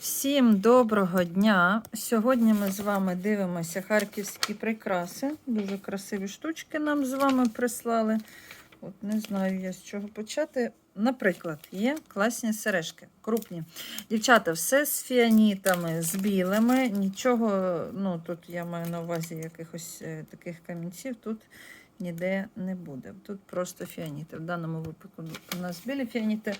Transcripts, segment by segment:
Всім доброго дня! Сьогодні ми з вами дивимося харківські прикраси. Дуже красиві штучки нам з вами прислали. От не знаю я з чого почати. Наприклад, є класні сережки, крупні. Дівчата, все з фіанітами, з білими. Нічого, ну тут я маю на увазі якихось е, таких камінців. Тут ніде не буде. Тут просто фіаніти. В даному випадку у нас білі фіаніти.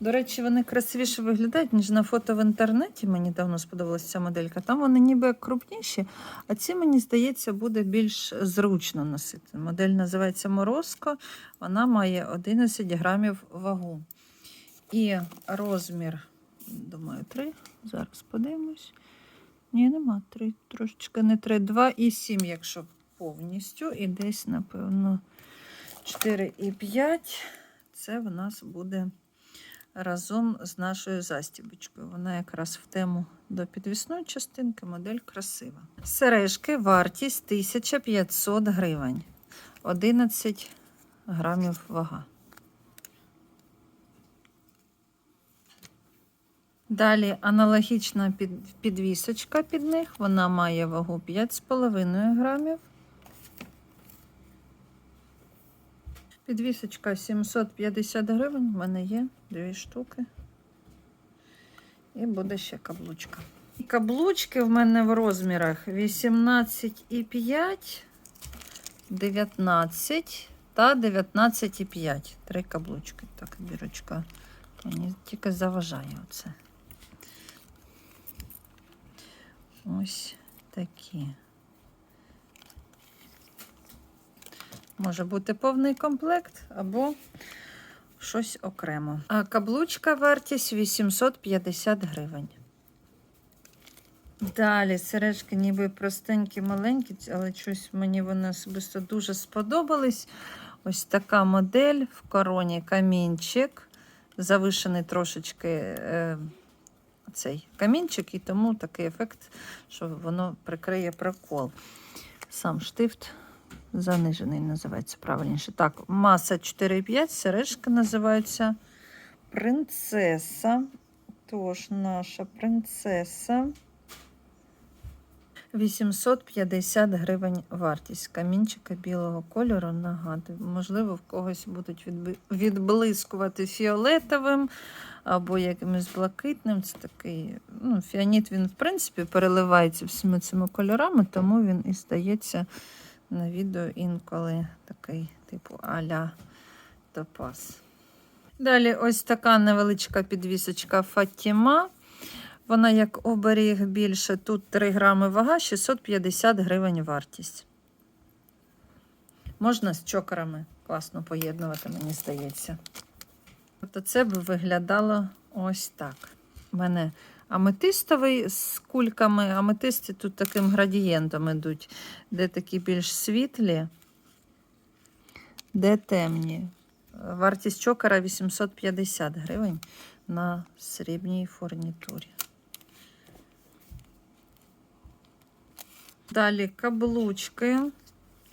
До речі, вони красивіше виглядають, ніж на фото в інтернеті. Мені давно сподобалася ця моделька. Там вони ніби крупніші, а ці, мені здається, буде більш зручно носити. Модель називається Морозко. Вона має 11 грамів вагу. І розмір, думаю, 3. Зараз подивимось. Ні, нема 3, трошечки не 3, 2 і 7, якщо повністю. І десь, напевно, 4 і 5. Це в нас буде разом з нашою застібочкою. Вона якраз в тему до підвісної частинки, модель красива. Сережки вартість 1500 гривень. 11 грамів вага. Далі аналогічна підвісочка під них. Вона має вагу 5,5 грамів. Підвісочка 750 гривень. В мене є дві штуки. І буде ще каблучка. Каблучки в мене в розмірах 18,5, 19 та 19,5. Три каблучки. Так, бірочка. Мені тільки заважає оце. Ось такі. Може бути повний комплект або щось окремо. А каблучка вартість 850 гривень. Далі сережки ніби простенькі, маленькі, але щось мені вони особисто дуже сподобались. Ось така модель в короні камінчик. Завишений трошечки е, цей камінчик, і тому такий ефект, що воно прикриє прокол. Сам штифт занижений називається правильніше. Так, маса 4,5, сережка називається принцеса. Тож, наша принцеса. 850 гривень вартість камінчика білого кольору. Нагадую, можливо, в когось будуть відблискувати фіолетовим або якимось блакитним. Це такий, ну, фіаніт, він, в принципі, переливається всіма цими кольорами, тому він і здається на відео інколи такий, типу, аля топаз. Далі ось така невеличка підвісочка Фатіма. Вона як оберіг більше. Тут 3 грами вага, 650 гривень вартість. Можна з чокерами класно поєднувати, мені здається. Тобто це б виглядало ось так. У мене аметистовий з кульками. Аметисти тут таким градієнтом ідуть, де такі більш світлі, де темні. Вартість чокера 850 гривень на срібній фурнітурі. Далі каблучки,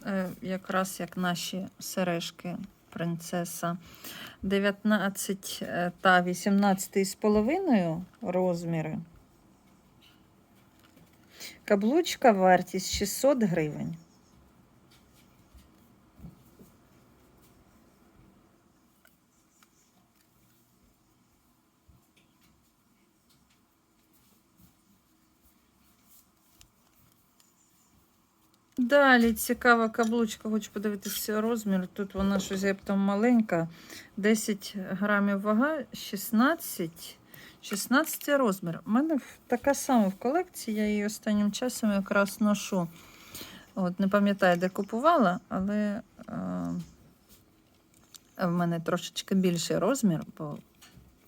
е, якраз як наші сережки принцеса. 19 е, та 18 з половиною розміри. Каблучка вартість 600 гривень. Далі цікава каблучка, хочу подивитися розмір. Тут вона щось ептом маленька. 10 грамів вага, 16, 16 розмір. У мене така сама в колекції, я її останнім часом якраз ношу. От, Не пам'ятаю, де купувала, але е, в мене трошечки більший розмір, бо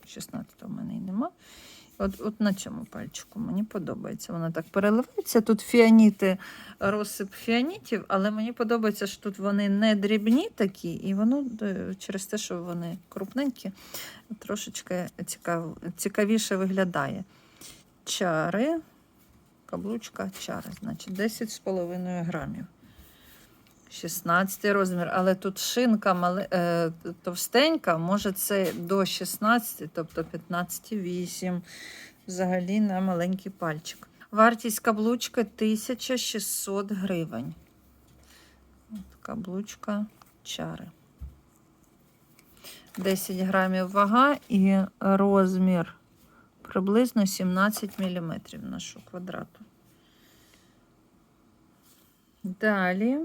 16 в мене і нема. От, от на цьому пальчику мені подобається. Вона так переливається. Тут фіаніти, розсип фіанітів, але мені подобається, що тут вони не дрібні такі, і воно е, через те, що вони крупненькі, трошечки цікав, цікавіше виглядає. Чари, каблучка, чари, значить 10,5 грамів. 16 розмір, але тут шинка мале, е, товстенька, може це до 16, тобто 15,8. взагалі на маленький пальчик. Вартість каблучки 1600 гривень. От каблучка чари. 10 грамів вага і розмір приблизно 17 мм нашого квадрату. Далі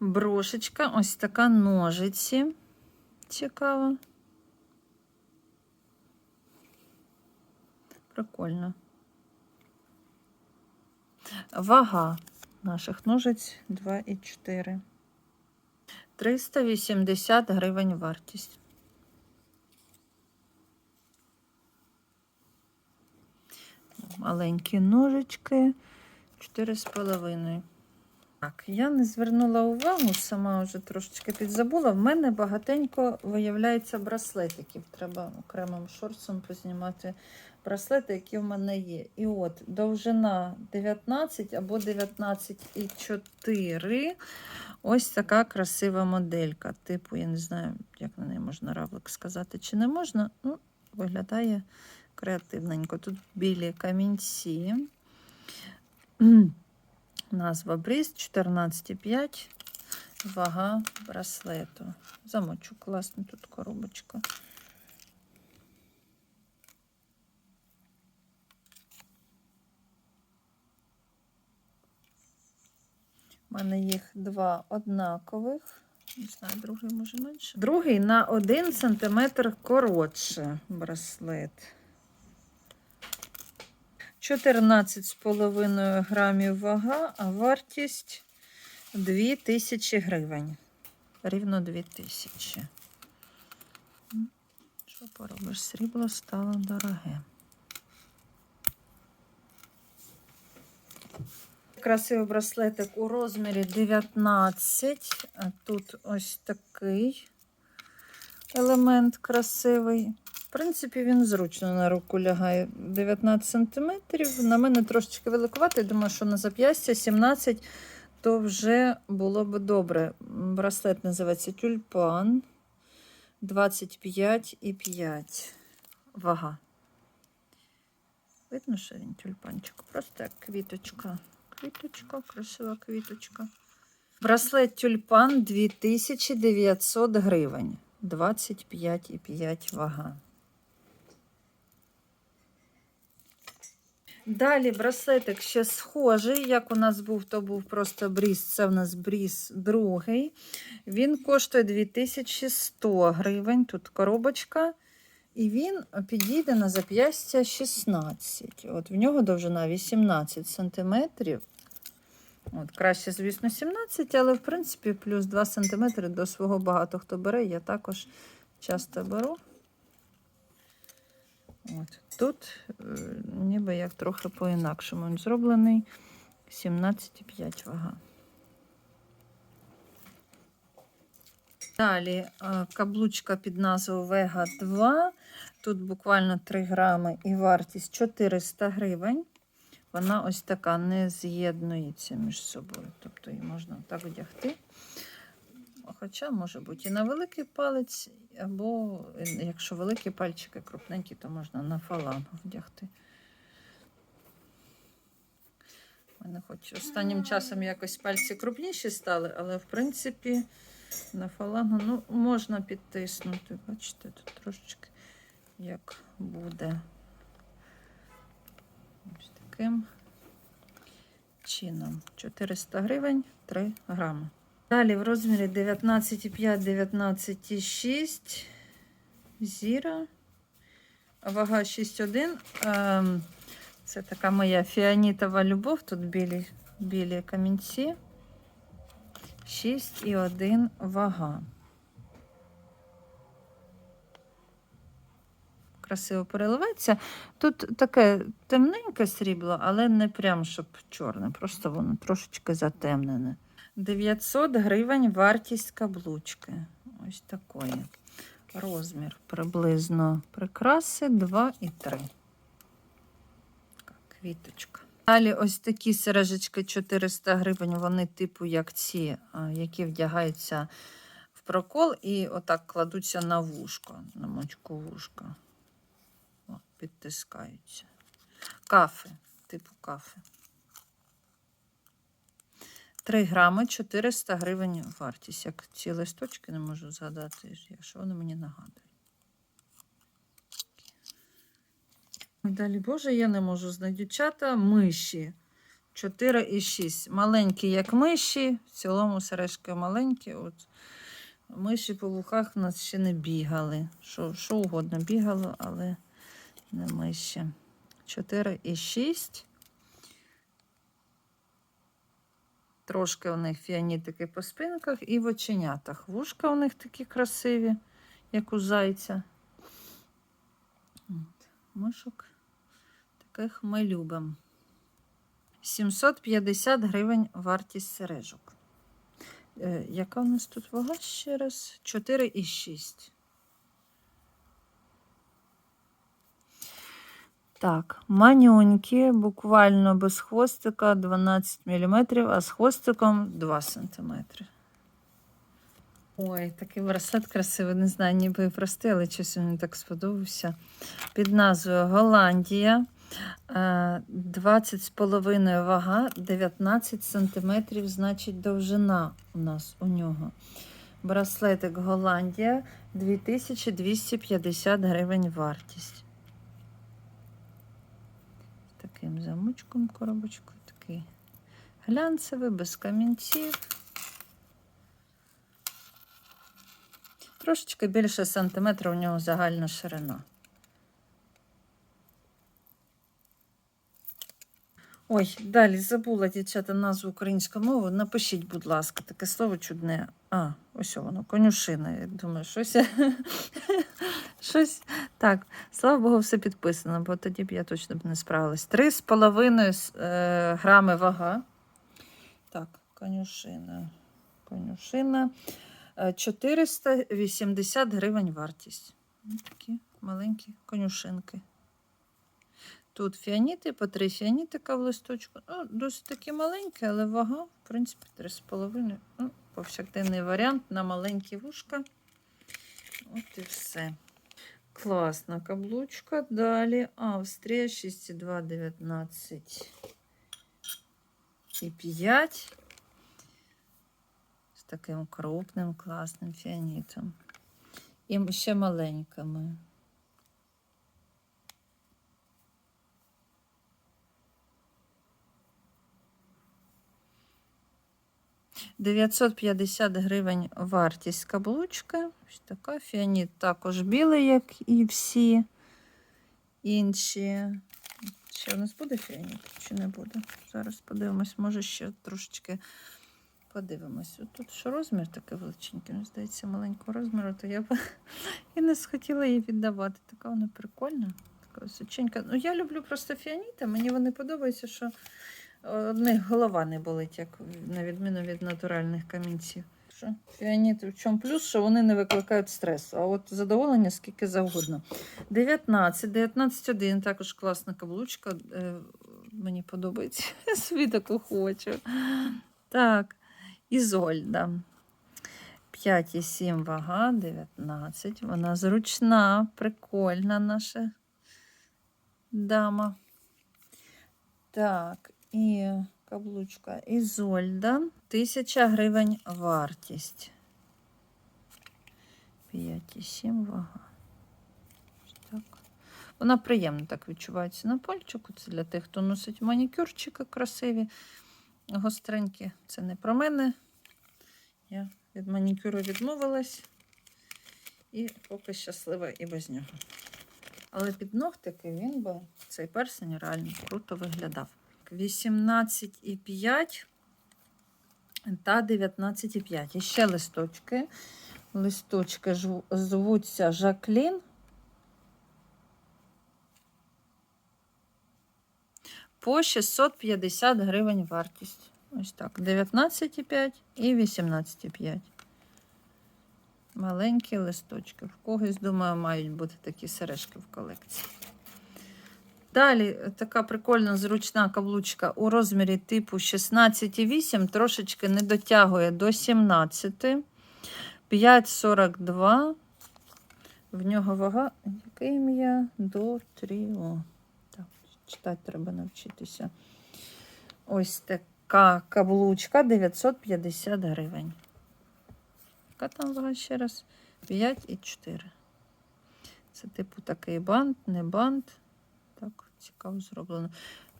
брошечка, ось така ножиці. Цікаво. Прикольно. Вага наших ножиць 2,4. 380 гривень вартість. Маленькі ножички 4,5. Так, я не звернула увагу, сама вже трошечки підзабула. В мене багатенько виявляється браслетиків. Треба окремим шорсом познімати браслети, які в мене є. І от довжина 19 або 19,4. Ось така красива моделька. Типу, я не знаю, як на неї можна равлик сказати, чи не можна. Ну, виглядає креативненько. Тут білі камінці. Назва Бріз 14,5. Вага браслету. Замочу класно тут коробочка. У мене їх два однакових. Не знаю, другий може менше. Другий на 1 см коротше браслет. 14,5 грамів вага, а вартість 2000 гривень. Рівно 2000. Що поробиш? Срібло стало дороге. Красивий браслетик у розмірі 19. А тут ось такий елемент красивий. Принципі, він зручно на руку лягає 19 см. На мене трошечки великувати. Я Думаю, що на зап'ястя 17 то вже було б добре. Браслет називається тюльпан 25,5 вага. Видно, що він тюльпанчик. Просто як квіточка. Квіточка, красива квіточка. Браслет тюльпан 2900 гривень. 25,5 вага. Далі браслетик ще схожий. Як у нас був, то був просто бріз. Це в нас бріз другий. Він коштує 2100 гривень. Тут коробочка. І він підійде на зап'ястя 16. От В нього довжина 18 см. От, краще, звісно, 17, але в принципі плюс 2 см до свого багато хто бере. Я також часто беру. От. Тут е, ніби як трохи по-інакшому він зроблений 17,5 вага. Далі е, каблучка під назвою Vega 2. Тут буквально 3 грами і вартість 400 гривень. Вона ось така не з'єднується між собою. Тобто її можна так одягти. Хоча, може бути, і на великий палець, або якщо великі пальчики крупненькі, то можна на фалангу вдягти. У мене хоч останнім часом якось пальці крупніші стали, але в принципі на фалангу ну, можна підтиснути. Бачите, тут трошечки як буде. Ось таким чином. 400 гривень 3 грами. Далі в розмірі 19,5-19,6 зіра. Вага 6,1. Ем, Це така моя фіанітова любов. Тут білі, білі камінці. 6,1 вага. Красиво переливається. Тут таке темненьке срібло, але не прям щоб чорне, просто воно трошечки затемнене. 900 гривень вартість каблучки. Ось такої. Розмір приблизно прикраси 2 і 3. Квіточка. Далі ось такі сережечки 400 гривень, вони типу як ці, які вдягаються в прокол і отак кладуться на вушко, на мочку вушка. О, підтискаються. кафи, типу кафи. 3 грами 400 гривень вартість. Як ці листочки не можу згадати, якщо вони мені нагадують. Далі, Боже, я не можу знайти дівчата миші. 4,6. Маленькі, як миші, в цілому сережки маленькі. От. Миші по вухах в нас ще не бігали. Що, що угодно бігало, але не миші. 4,6. Трошки у них фіанітики по спинках і в оченятах. Вушка у них такі красиві, як у зайця. От, Мишок таких ми любимо. 750 гривень вартість сережок. Е, яка у нас тут вага ще раз? 4,6. Так, манюнькі, буквально без хвостика 12 мм, а з хвостиком 2 см. Ой, такий браслет красивий, не знаю, ніби і простий, але щось мені так сподобався. Під назвою Голландія. Е, 20,5 вага, 19 см, значить довжина у нас у нього. Браслетик Голландія 2250 гривень вартість. З таким замочком коробочкою, такий глянцевий, без камінців. Трошечки більше сантиметра у нього загальна ширина. Ой, далі забула, дівчата, назву української мови. Напишіть, будь ласка, таке слово чудне. А, ось воно, конюшина. Я думаю, щось. щось. Так, слава Богу, все підписано, бо тоді б я точно б не справилась. 3,5 е, грами вага. Так, конюшина. Конюшина. Е, 480 гривень вартість. Ось Такі маленькі конюшинки. Тут фіаніти, по три фіанітика в листочку. Ну, досить такі маленькі, але вага, в принципі, 3,5. Ну, повсякденний варіант на маленькі вушка. От і все. Класна каблучка. Далі Австрія 6,2, 19 і 5. З таким крупним, класним фіанітом. І ще маленькими. 950 гривень вартість каблучка. Ось така фіаніт також білий, як і всі інші. Ще у нас буде фіаніт чи не буде? Зараз подивимось, може ще трошечки подивимось. От Тут що розмір такий величенький, мені здається, маленького розміру, то я б і не схотіла її віддавати. Така вона прикольна, така височенька. Ну, я люблю просто фіаніти, мені вони подобаються, що одних голова не болить, як на відміну від натуральних камінців. Що? Фіаніти в чому плюс, що вони не викликають стресу, а от задоволення скільки завгодно. 19, 19,1, також класна каблучка. Е, мені подобається. Собі таку хочу. Так, Ізольда. 5,7 вага, 19. Вона зручна, прикольна наша дама. Так, і каблучка Ізольда. 1000 гривень вартість. 5,7 вага. Так. Вона приємно так відчувається на пальчику. Це для тих, хто носить манікюрчики красиві, гостренькі. Це не про мене. Я від манікюру відмовилась. І поки щаслива і без нього. Але під ногтики він би цей персень реально круто виглядав. 18,5 та 19,5. І ще листочки. Листочки звуться Жаклін. По 650 гривень вартість. Ось так. 19,5 і 18,5. Маленькі листочки. В когось, думаю, мають бути такі сережки в колекції. Далі така прикольна зручна каблучка у розмірі типу 16,8, трошечки не дотягує до 17. 5,42. В нього вага, яке ім'я? До 3. О, так, читати треба навчитися. Ось така каблучка 950 гривень. Яка там вага ще раз? 5 і 4. Це типу такий бант, не бант. Цікаво зроблено.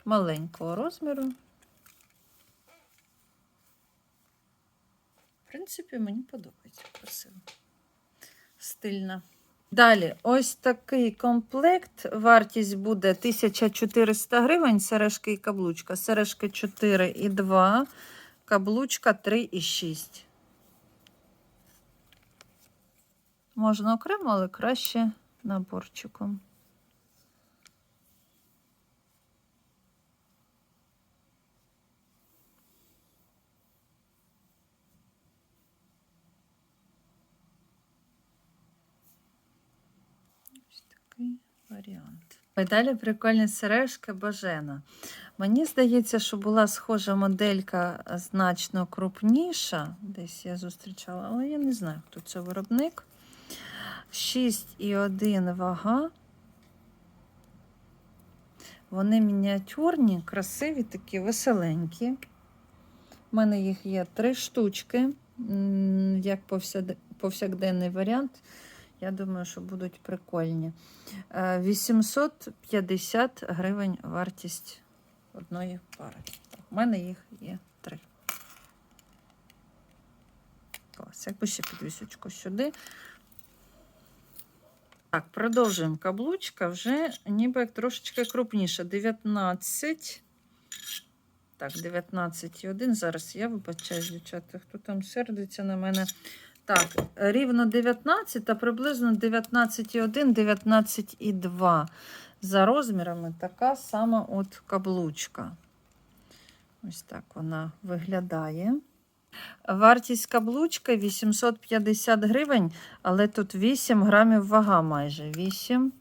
Маленького розміру. В принципі, мені подобається красиво. Стильно. Далі, ось такий комплект. Вартість буде 1400 гривень, сережки і каблучка. Сережки 4 і 2, каблучка 3 і 6. Можна окремо, але краще наборчиком. Ось такий варіант. І далі прикольні сережки Бажена. Мені здається, що була схожа моделька значно крупніша. Десь я зустрічала, але я не знаю, хто це виробник. 6,1 вага. Вони мініатюрні, красиві, такі веселенькі. У мене їх є три штучки, як повсякденний варіант. Я думаю, що будуть прикольні. Е, 850 гривень вартість одної пари. У мене їх є три. Клас. Якби ще підвісочку сюди. Так, продовжуємо. Каблучка вже ніби як трошечки крупніша. 19. Так, 19,1. Зараз я вибачаю, дівчата, хто там сердиться на мене. Так, рівно 19, а приблизно 19,1, 19,2. За розмірами така сама от каблучка. Ось так вона виглядає. Вартість каблучки 850 гривень, але тут 8 грамів вага майже. 8,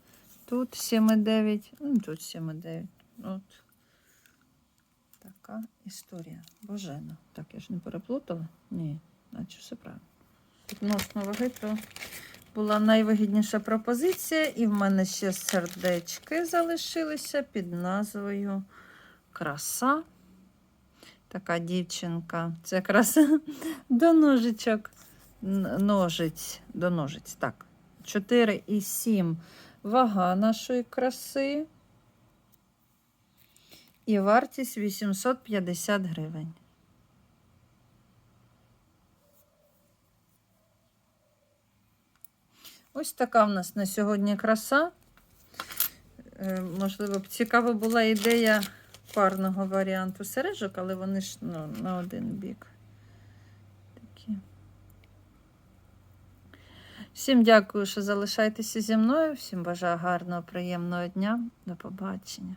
тут 7,9, ну тут 7,9. От така історія. Божена. Так, я ж не переплутала? Ні, наче все правильно. Відносно ваги, то була найвигідніша пропозиція, і в мене ще сердечки залишилися під назвою Краса. Така дівчинка. Це якраз до ножичок. Ножиць, до ножиць. Так. 4,7 вага нашої краси. І вартість 850 гривень. Ось така в нас на сьогодні краса. Е, Можливо, б цікава була ідея парного варіанту сережок, але вони ж ну, на один бік. Такі. Всім дякую, що залишаєтеся зі мною. Всім бажаю гарного, приємного дня. До побачення.